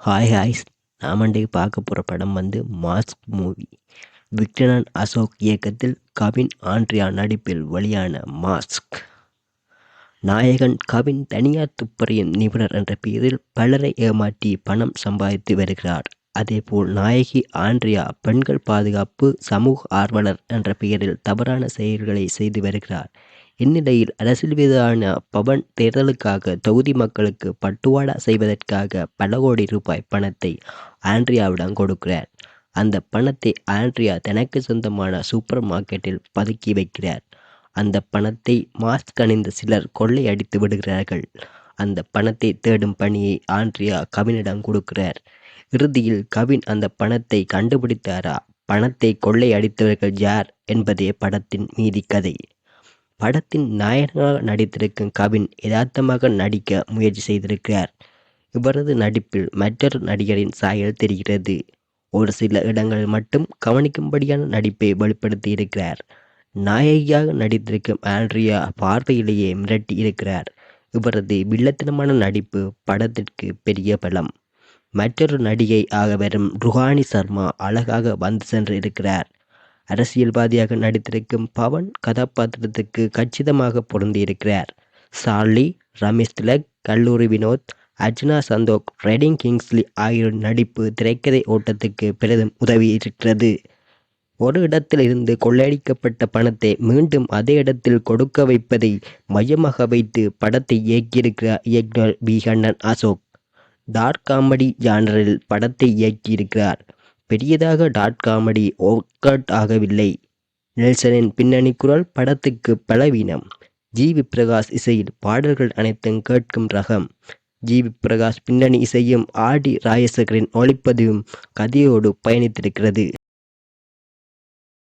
Hi ஹாய்ஸ் நாம் இன்றைக்கு பார்க்க போகிற படம் வந்து மாஸ்க் மூவி விக்டரன் அசோக் இயக்கத்தில் கவின் ஆண்ட்ரியா நடிப்பில் வெளியான மாஸ்க் நாயகன் கவின் தனியார் துப்பறியும் நிபுணர் என்ற பெயரில் பலரை ஏமாற்றி பணம் சம்பாதித்து வருகிறார். அதேபோல் நாயகி ஆண்ட்ரியா பெண்கள் பாதுகாப்பு சமூக ஆர்வலர் என்ற பெயரில் தவறான செயல்களை செய்து வருகிறார். இந்நிலையில் அரசியல்வாதியான பவன் தேர்தலுக்காக தொகுதி மக்களுக்கு பட்டுவாடா செய்வதற்காக பல கோடி ரூபாய் பணத்தை ஆண்ட்ரியாவிடம் கொடுக்கிறார். அந்த பணத்தை ஆண்ட்ரியா தனக்கு சொந்தமான சூப்பர் மார்க்கெட்டில் பதுக்கி வைக்கிறார். அந்த பணத்தை மாஸ்க் அணிந்த சிலர் கொள்ளையடித்து விடுகிறார்கள். அந்த பணத்தை தேடும் பணியை ஆண்ட்ரியா கவினிடம் கொடுக்கிறார். இறுதியில் கவின் அந்த பணத்தை கண்டுபிடித்தாரா? பணத்தை கொள்ளையடித்தவர்கள் யார் என்பதே படத்தின் மீதி கதை. படத்தின் நாயகனாக நடித்திருக்கும் கவின் யதார்த்தமாக நடிக்க முயற்சி செய்திருக்கிறார். இவரது நடிப்பில் மற்றொரு நடிகரின் சாயல் தெரிகிறது. ஒரு சில இடங்களில் மட்டும் கவனிக்கும்படியான நடிப்பை வெளிப்படுத்தி இருக்கிறார். நாயகியாக நடித்திருக்கும் ஆண்ட்ரியா பார்வையிலேயே மிரட்டி இருக்கிறார். இவரது வில்லத்தனமான நடிப்பு படத்திற்கு பெரிய பலம். மற்றொரு நடிகை ஆக வரும் ருஹானி சர்மா அழகாக வந்து சென்று இருக்கிறார். அரசியல்வாதியாக நடித்திருக்கும் பவன் கதாபாத்திரத்துக்கு கச்சிதமாக பொருந்தியிருக்கிறார். சார்லி ரமேஷ் திலக் கல்லூரி வினோத் அர்ஜுனா சந்தோக் ரெடிங் கிங்ஸ்லி ஆகியோர் நடிப்பு திரைக்கதை ஓட்டத்துக்கு பெரிதும் உதவியிருக்கிறது. ஒரு இடத்தில் இருந்து கொள்ளையடிக்கப்பட்ட பணத்தை மீண்டும் அதே இடத்தில் கொடுக்க வைப்பதை மையமாக வைத்து படத்தை இயக்கியிருக்கிறார் இயக்குனர் V. Kannan Ashok. Dark comedy ஜானரில் படத்தை இயக்கியிருக்கிறார். பெரியதாக டாட் காமெடி ஒர்க் அவுட் ஆகவில்லை. நெல்சனின் பின்னணி குரல் படத்துக்கு பலவீனம். ஜிவி பிரகாஷ் இசையில் பாடல்கள் அனைத்தும் கேட்கும் ரகம். ஜிவி பிரகாஷ் பின்னணி இசையும் ஆடி ராயசகரின் ஒளிப்பதிவும் கதையோடு பயணித்திருக்கிறது.